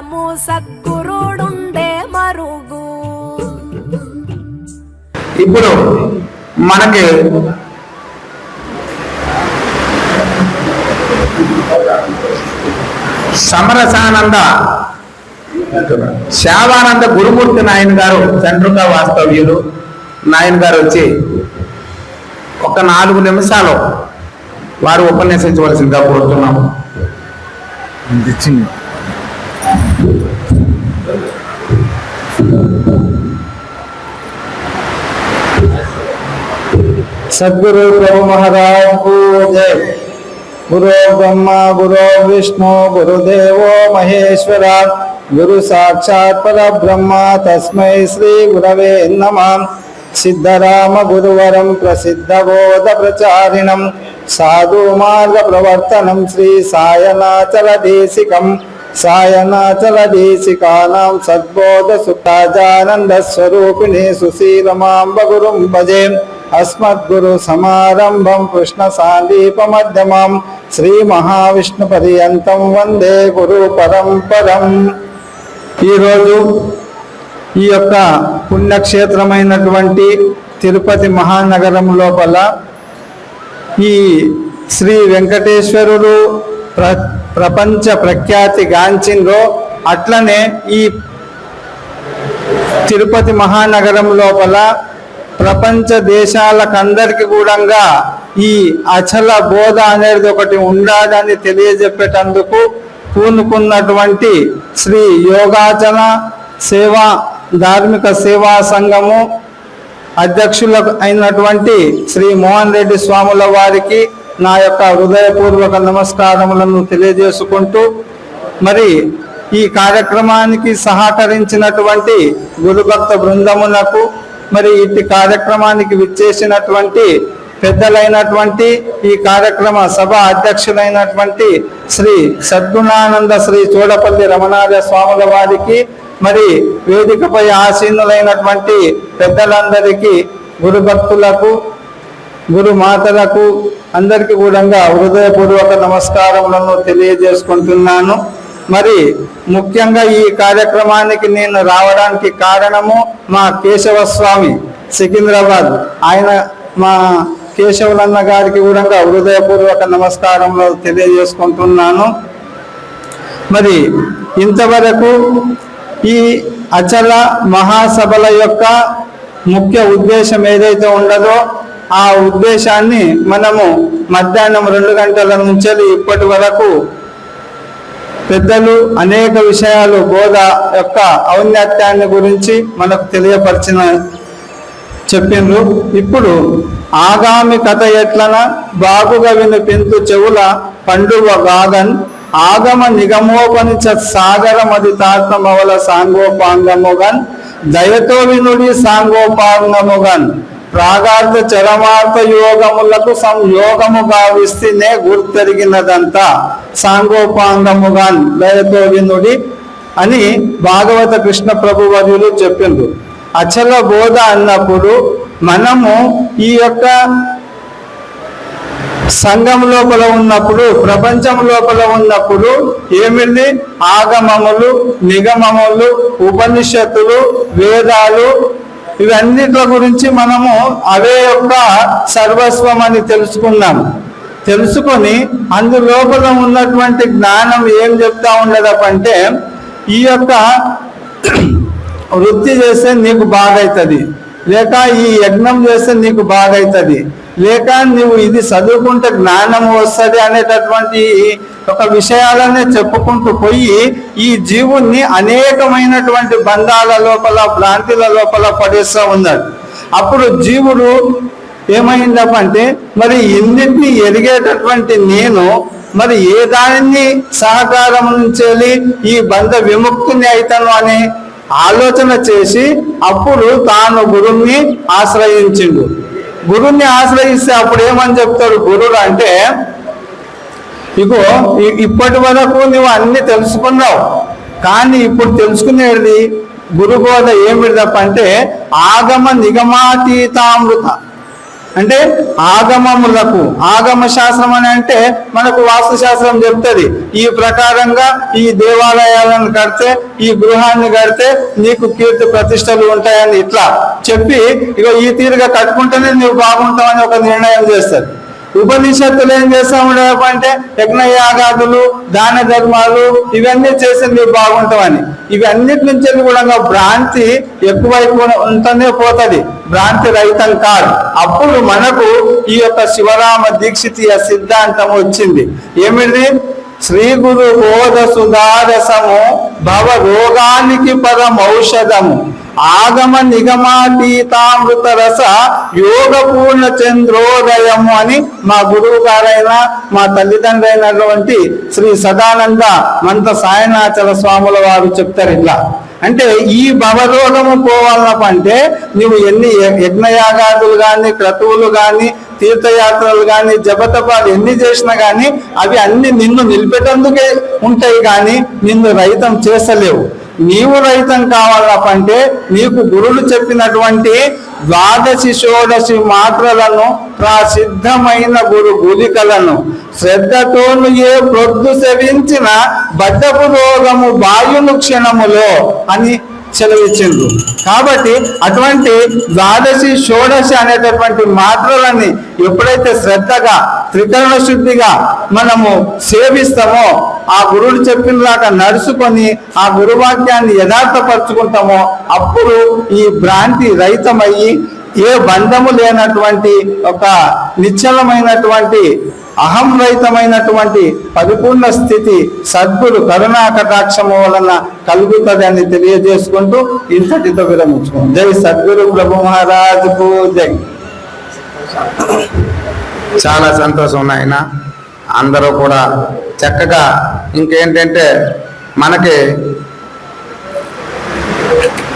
కాలము సద్గురుడుండే మరుగు. ఇప్పుడు మనకి సమరసానంద శావానంద గురుమూర్తి నాయన్ గారు చంద్రుక వాస్తవ్యులు నాయన్ గారు వచ్చి ఒక నాలుగు నిమిషాలు వారు ఉపన్యసించవలసిందిగా కోరుతున్నాము. सदगुरु प्रभु महाराज को जय गुरु ब्रह्मा गुरु विष्णु गुरुदेवो महेश्वरा गुरु साक्षात् पर ब्रह्मा तस्मै श्री गुरवे नमः सिद्धराम गुरुवरं प्रसिद्ध बोध प्रचारिणं साधु मार्ग प्रवर्तनं श्री అస్మద్గురు సమారంభం కృష్ణ సాందీపమధ్యమం శ్రీ మహావిష్ణు పర్యంతం వందే గురు పరంపరం ఈరోజు ఈ యొక్క పుణ్యక్షేత్రమైనటువంటి తిరుపతి మహానగరం లోపల ఈ శ్రీ వెంకటేశ్వరుడు ప్ర ప్రపంచ ప్రఖ్యాతి గాంచిందో అట్లనే ఈ తిరుపతి మహానగరం లోపల ప్రపంచ దేశాలకందరికి కూడా ఈ అచల బోధ అనేది ఒకటి ఉండాలని తెలియజెప్పేటందుకు పూనుకున్నటువంటి శ్రీ యోగాచన సేవా ధార్మిక సేవా సంఘము అధ్యక్షులకు అయినటువంటి శ్రీ మోహన్ రెడ్డి స్వాముల వారికి నా యొక్క హృదయపూర్వక నమస్కారములను తెలియజేసుకుంటూ మరి ఈ కార్యక్రమానికి సహకరించినటువంటి గురుభక్త బృందమునకు మరి ఇట్టి కార్యక్రమానికి విచ్చేసినటువంటి పెద్దలైనటువంటి ఈ కార్యక్రమ సభ అధ్యక్షులైనటువంటి శ్రీ సద్గుణానంద శ్రీ చూడపల్లి రమణార్య స్వాముల వారికి మరి వేదికపై ఆసీనులైనటువంటి పెద్దలందరికీ గురు భక్తులకు గురు మాతలకు అందరికీ కూడా హృదయపూర్వక నమస్కారములను తెలియజేసుకుంటున్నాను. మరి ముఖ్యంగా ఈ కార్యక్రమానికి నేను రావడానికి కారణము మా కేశవ స్వామి సికింద్రాబాద్. ఆయన మా కేశవులన్న గారికి కూడా హృదయపూర్వక నమస్కారంలో తెలియజేసుకుంటున్నాను. మరి ఇంతవరకు ఈ అచల మహాసభల యొక్క ముఖ్య ఉద్దేశం ఏదైతే ఉండదో ఆ ఉద్దేశాన్ని మనము మధ్యాహ్నం రెండు గంటల నుంచి ఇప్పటి వరకు పెద్దలు అనేక విషయాలు బోధ యొక్క ఔన్నత్యాన్ని గురించి మనకు తెలియపరిచిన చెప్పిండ్రు. ఇప్పుడు ఆగామి కథ ఎట్లన బాగుగా వినిపింతు చెవుల పండుగ గాగన్ ఆగమ నిగమోపనిచ సాగరమది తాత్మవల సాంగోపాంగముగన్. దయతో వినుడి సాంగోపాంగముగన్. ప్రాగార్థ చరమార్థ యోగములకు సంయోగము భావిస్తేనే గుర్తెరిగినదంతా సాంగోపాంగముగా దయతో వినుడి అని భాగవత కృష్ణ ప్రభు వర్యులు చెప్పిండు అచల బోధ అన్నప్పుడు మనము ఈ యొక్క సంఘం లోపల ఉన్నప్పుడు ప్రపంచం లోపల ఉన్నప్పుడు ఏమిటి ఆగమములు నిగమములు ఉపనిషత్తులు వేదాలు ఇవన్నిటి గురించి మనము అవే యొక్క సర్వస్వం అని తెలుసుకున్నాం. తెలుసుకొని అందు లోపల ఉన్నటువంటి జ్ఞానం ఏం చెప్తా ఉండదపంటే ఈ యొక్క వృత్తి చేస్తే నీకు బాగైతుంది లేక ఈ యజ్ఞం చేస్తే నీకు బాగైతుంది లేక నువ్వు ఇది చదువుకుంటే జ్ఞానం వస్తుంది అనేటటువంటి ఒక విషయాలనే చెప్పుకుంటూ పోయి ఈ జీవుణ్ణి అనేకమైనటువంటి బంధాల లోపల భ్రాంతిల లోపల పడేస్తూ ఉన్నాడు. అప్పుడు జీవుడు ఏమైందంటే మరి ఇన్నిటిని ఎరిగేటటువంటి నేను మరి ఏ దానిని సహకారం నుంచి ఈ బంధ విముక్తిని అవుతాను అని ఆలోచన చేసి అప్పుడు తాను గురువుని ఆశ్రయించిండు. గురువుని ఆశ్రయిస్తే అప్పుడు ఏమని చెప్తాడు గురుడు అంటే ఇగో ఇప్పటి వరకు నువ్వు అన్ని తెలుసుకున్నావు. కానీ ఇప్పుడు తెలుసుకునేది గురుబోధ ఏమిటి తప్ప అంటే ఆగమ నిగమాతీతామృత. అంటే ఆగమములకు ఆగమ శాస్త్రం అని అంటే మనకు వాస్తు శాస్త్రం చెప్తుంది. ఈ ప్రకారంగా ఈ దేవాలయాలను కడితే ఈ గృహాన్ని కడితే నీకు కీర్తి ప్రతిష్టలు ఉంటాయని ఇట్లా చెప్పి ఇక ఈ తీరుగా కట్టుకుంటేనే నువ్వు బాగుంటావని ఒక నిర్ణయం చేస్తారు. ఉపనిషత్తులు ఏం చేస్తా ఉండేవంటే యజ్ఞయాగాదులు దాన ధర్మాలు ఇవన్నీ చేసింది బాగుంటామని ఇవన్నిటి నుంచి కూడా భ్రాంతి ఎక్కువైపు ఉంటూనే పోతుంది. భ్రాంతి రహితం కాదు. అప్పుడు మనకు ఈ యొక్క శివరామ దీక్షితీయ సిద్ధాంతం వచ్చింది. ఏమిటి? శ్రీ గురు బోధ సుధారసము భవ రోగానికి పదం ఔషధము ఆగమ నిగమాతీతామృత రస యోగ పూర్ణ చంద్రోదయము అని మా గురువు గారైన మా తల్లిదండ్రి అయినటువంటి శ్రీ సదానంద మంత సాయనాచల స్వాముల వారు చెప్తారు ఇట్లా అంటే ఈ భవరోగము పోవాలనంటే నువ్వు ఎన్ని యజ్ఞయాగాదులు కానీ క్రతువులు కానీ తీర్థయాత్రలు కానీ జపతపాలు ఎన్ని చేసినా కానీ అవి అన్ని నిన్ను నిలిపేటందుకే ఉంటాయి కానీ నిన్ను రైతం చేసలేవు నీవు రహితం కావాలంటే నీకు గురువులు చెప్పినటువంటి ద్వాదశి షోడశి మాత్రలను ప్రసిద్ధమైన గురు గులికలను శ్రద్ధతోను ఏ ప్రొద్దు సెవించిన బద్దపు రోగము బాయును క్షణములో అని సెలవిచ్చిండ్రు కాబట్టి అటువంటి ద్వాదశి షోడశి అనేటటువంటి మాత్రలని ఎప్పుడైతే శ్రద్ధగా త్రికరణ శుద్ధిగా మనము సేవిస్తామో ఆ గురువులు చెప్పినలాగా నడుచుకొని ఆ గురువాక్యాన్ని యథార్థపరచుకుంటామో అప్పుడు ఈ భ్రాంతి రహితమయ్యి ఏ బంధము లేనటువంటి ఒక నిశ్చలమైనటువంటి అహం రహితమైనటువంటి పరిపూర్ణ స్థితి సద్గురు కరుణా కటాక్షము వలన కలుగుతుంది అని తెలియజేసుకుంటూ ఇంతటితో విరమించుకోండి జై సద్గురు ప్రభు మహారాజుకు జై. చాలా సంతోషం నాయన. అందరూ కూడా చక్కగా ఇంకేంటంటే మనకి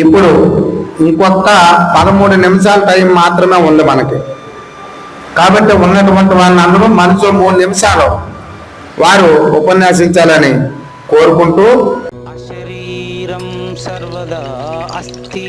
ఇప్పుడు ఇంకొక పదమూడు నిమిషాల టైం మాత్రమే ఉంది మనకి. కాబట్టి ఉన్నటువంటి వాళ్ళని అందరూ మనసు మూడు నిమిషాలు వారు ఉపన్యాసించాలని కోరుకుంటూ శరీరం సర్వదా అస్థి.